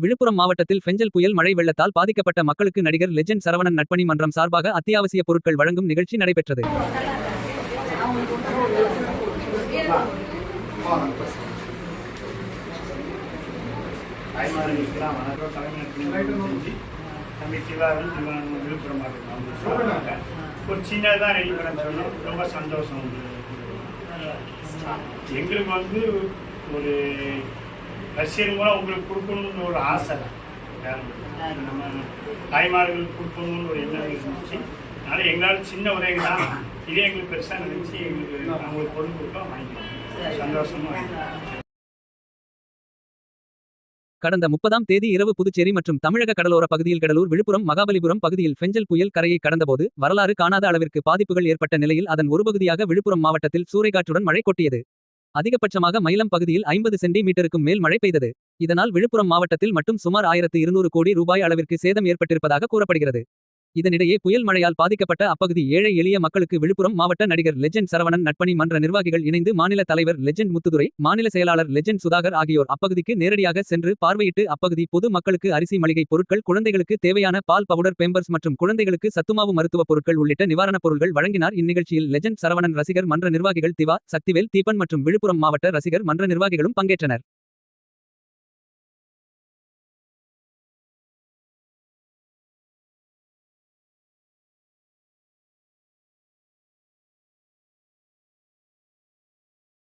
விழுப்புரம் மாவட்டத்தில் ஃபெஞ்சல் புயல் மழை வெள்ளத்தால் பாதிக்கப்பட்ட மக்களுக்கு நடிகர் லெஜெண்ட் சரவணன் நட்பணி மன்றம் சார்பாக அத்தியாவசிய பொருட்கள் வழங்கும் நிகழ்ச்சி நடைபெற்றது. ஒரு சின்னதாக ரெடி பண்ண ரொம்ப சந்தோஷம். எங்களுக்கு வந்து ஒரு ரசிகர் மூலம் உங்களுக்கு கொடுக்கணும்னு ஒரு ஆசை தான். நம்ம தாய்மார்களுக்கு கொடுக்கணும்னு ஒரு எண்ணம் இருந்துச்சு. அதனால் எங்களால் சின்ன உதவி தான். இதே எங்களுக்கு பெருசாக நினச்சி எங்களுக்கு அவங்களுக்கு பொருள் கொடுத்தோம் வாங்கிக்கலாம் சந்தோஷமாக கடந்த முப்பதாம் தேதி இரவு புதுச்சேரி மற்றும் தமிழக கடலோர பகுதியில் கடலூர் விழுப்புரம் மகாபலிபுரம் பகுதியில் ஃபெஞ்சல் புயல் கரையை கடந்தபோது வரலாறு காணாத அளவிற்கு பாதிப்புகள் ஏற்பட்ட நிலையில் அதன் ஒரு பகுதியாக விழுப்புரம் மாவட்டத்தில் சூறைக்காற்றுடன் மழை கொட்டியது. அதிகபட்சமாக மயிலம் பகுதியில் ஐம்பது சென்டிமீட்டருக்கும் மேல் மழை பெய்தது. இதனால் விழுப்புரம் மாவட்டத்தில் மட்டும் சுமார் ஆயிரத்து இருநூறு கோடி ரூபாய் அளவிற்கு சேதம் ஏற்பட்டிருப்பதாக கூறப்படுகிறது. இதனிடையே புயல் மழையால் பாதிக்கப்பட்ட அப்பகுதி ஏழை எளிய மக்களுக்கு விழுப்புரம் மாவட்ட நடிகர் லெஜெண்ட் சரவணன் நட்பணி மன்ற நிர்வாகிகள் இணைந்து மாநில தலைவர் லெஜெண்ட் முத்துதுரை மாநில செயலாளர் லெஜெண்ட் சுதாகர் ஆகியோர் அப்பகுதிக்கு நேரடியாக சென்று பார்வையிட்டு அப்பகுதி பொது மக்களுக்கு அரிசி மளிகை பொருட்கள் குழந்தைகளுக்கு தேவையான பால் பவுடர் பேம்பர்ஸ் மற்றும் குழந்தைகளுக்கு சத்துமாவு மருத்துவ பொருட்கள் உள்ளிட்ட நிவாரணப் பொருட்கள் வழங்கினார். இந்நிகழ்ச்சியில் லெஜெண்ட் சரவணன் ரசிகர் மன்ற நிர்வாகிகள் திவா சக்திவேல் தீபன் மற்றும் விழுப்புரம் மாவட்ட ரசிகர் மன்ற நிர்வாகிகளும் பங்கேற்றனர்.